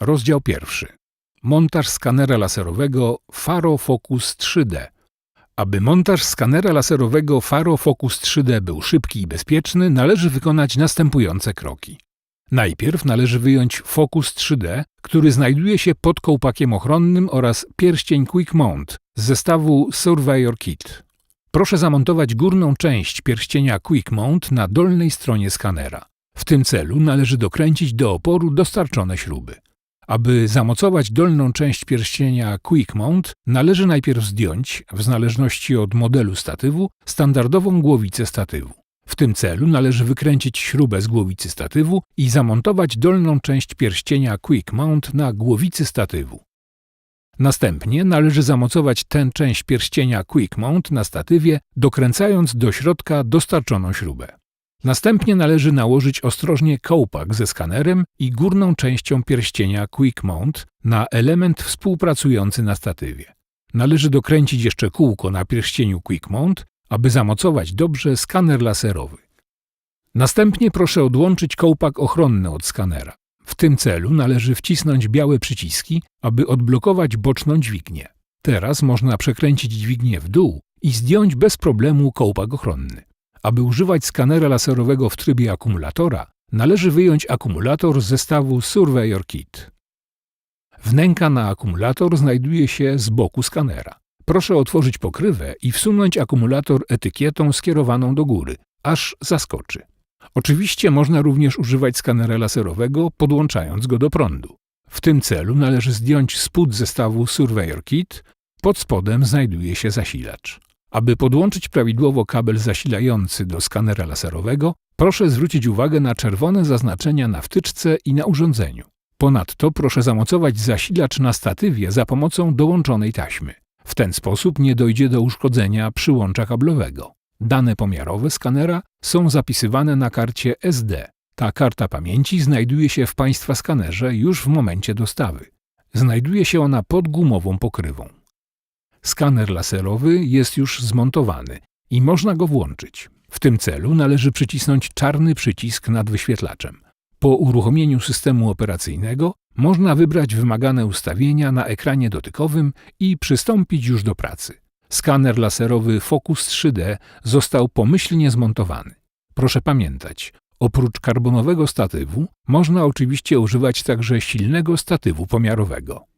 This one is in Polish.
Rozdział pierwszy. Montaż skanera laserowego Faro Focus 3D. Aby montaż skanera laserowego Faro Focus 3D był szybki i bezpieczny, należy wykonać następujące kroki. Najpierw należy wyjąć Focus 3D, który znajduje się pod kołpakiem ochronnym oraz pierścień Quick Mount z zestawu Surveyor Kit. Proszę zamontować górną część pierścienia Quick Mount na dolnej stronie skanera. W tym celu należy dokręcić do oporu dostarczone śruby. Aby zamocować dolną część pierścienia Quick Mount, należy najpierw zdjąć, w zależności od modelu statywu, standardową głowicę statywu. W tym celu należy wykręcić śrubę z głowicy statywu i zamontować dolną część pierścienia Quick Mount na głowicy statywu. Następnie należy zamocować tę część pierścienia Quick Mount na statywie, dokręcając do środka dostarczoną śrubę. Następnie należy nałożyć ostrożnie kołpak ze skanerem i górną częścią pierścienia Quick Mount na element współpracujący na statywie. Należy dokręcić jeszcze kółko na pierścieniu Quick Mount, aby zamocować dobrze skaner laserowy. Następnie proszę odłączyć kołpak ochronny od skanera. W tym celu należy wcisnąć białe przyciski, aby odblokować boczną dźwignię. Teraz można przekręcić dźwignię w dół i zdjąć bez problemu kołpak ochronny. Aby używać skanera laserowego w trybie akumulatora, należy wyjąć akumulator z zestawu Surveyor Kit. Wnęka na akumulator znajduje się z boku skanera. Proszę otworzyć pokrywę i wsunąć akumulator etykietą skierowaną do góry, aż zaskoczy. Oczywiście można również używać skanera laserowego, podłączając go do prądu. W tym celu należy zdjąć spód zestawu Surveyor Kit, pod spodem znajduje się zasilacz. Aby podłączyć prawidłowo kabel zasilający do skanera laserowego, proszę zwrócić uwagę na czerwone zaznaczenia na wtyczce i na urządzeniu. Ponadto proszę zamocować zasilacz na statywie za pomocą dołączonej taśmy. W ten sposób nie dojdzie do uszkodzenia przyłącza kablowego. Dane pomiarowe skanera są zapisywane na karcie SD. Ta karta pamięci znajduje się w Państwa skanerze już w momencie dostawy. Znajduje się ona pod gumową pokrywą. Skaner laserowy jest już zmontowany i można go włączyć. W tym celu należy przycisnąć czarny przycisk nad wyświetlaczem. Po uruchomieniu systemu operacyjnego można wybrać wymagane ustawienia na ekranie dotykowym i przystąpić już do pracy. Skaner laserowy Focus 3D został pomyślnie zmontowany. Proszę pamiętać, oprócz karbonowego statywu można oczywiście używać także silnego statywu pomiarowego.